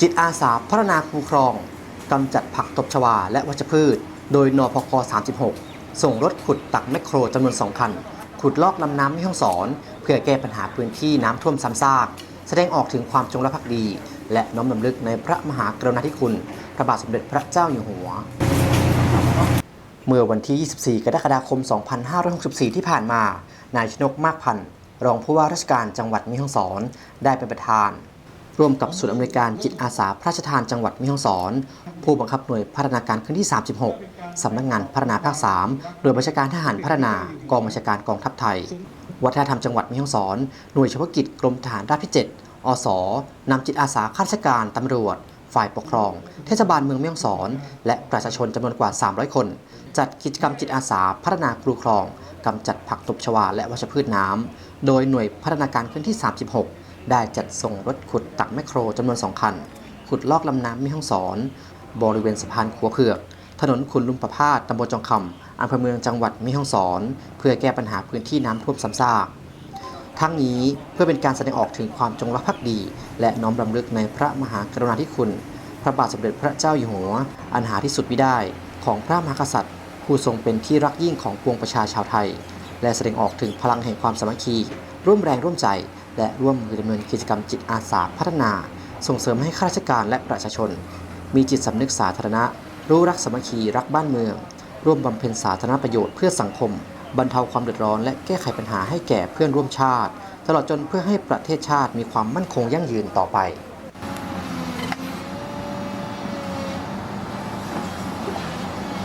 จิตอาสาพัฒนาคูครองกำจัดผักตบชวาและวัชพืช โดยนพค 36 ส่งรถขุดตักแมคโครจำนวน 2 คัน ขุดลอกลำน้ำแม่ฮ่องสอน เพื่อแก้ปัญหาพื้นที่น้ำท่วมซ้ำซาก แสดงออกถึงความจงรักภักดี และน้อมรำลึกในพระมหากรุณาธิคุณ พระบาทสมเด็จพระเจ้าอยู่หัว เมื่อวันที่ 24 กรกฎาคม 2564 ที่ผ่านมา นายชนกมากพันธ์รองผู้ว่าราชการจังหวัดแม่ฮ่องสอน ได้เป็นประธาน ร่วมกับศูนย์อำนวยการจิตอาสาพระราชทานจังหวัดม่ฮ่องสอน ผู้บังคับหน่วยพัฒนาการขึ้นที่ 36 สำนักงานพัฒนาภาค 3 หน่วยบัญชาการทหารพัฒนากองบัญชาการกองทัพไทย วัฒนธรรมจังหวัดม่ฮ่องสอน หน่วยเฉพาะกิจกรมทหารราบที่ 7 อสนำจิตอาสาข้าราชการตำรวจ ฝ่ายปกครอง เทศบาลเมืองม่ฮ่องสอน และประชาชนจำนวนกว่า 300 คน จัดกิจกรรมจิตอาสาพัฒนาครูครองกำจัดผักตบชวาและวัชพืชน้ำโดยหน่วยพัฒนาการขึ้นที่ 36 ได้จัดส่งรถขุดตักแมคโครจำนวน 2 คัน ขุดลอกลำน้ำแม่ฮ่องสอน บริเวณสะพานขัวเผือก ถนนขุนลุมประพาสตำบลจองคำอำเภอเมืองจังหวัดแม่ฮ่องสอน เพื่อแก้ปัญหาพื้นที่น้ำท่วมซ้ำซากทั้งนี้เพื่อเป็นการแสดงออกถึงความจงรักภักดี และน้อมรำลึกในพระมหากรุณาธิคุณ พระบาทสมเด็จพระเจ้าอยู่หัว อันหาที่สุดมิได้ ของพระมหากษัตริย์ ผู้ทรงเป็นที่รักยิ่งของปวงประชาชาวไทย และแสดงออกถึงพลังแห่งความสามัคคี ร่วมแรงร่วมใจ และร่วมมือดำเนินกิจกรรมจิตอาสาพัฒนา ส่งเสริมให้ข้าราชการและประชาชน มีจิตสำนึกสาธารณะ รู้รักสามัคคีรักบ้านเมือง ร่วมบำเพ็ญสาธารณประโยชน์เพื่อสังคม บรรเทาความเดือดร้อน และแก้ไขปัญหาให้แก่เพื่อนร่วมชาติ ตลอดจนเพื่อให้ประเทศชาติมีความมั่นคงยั่งยืนต่อไป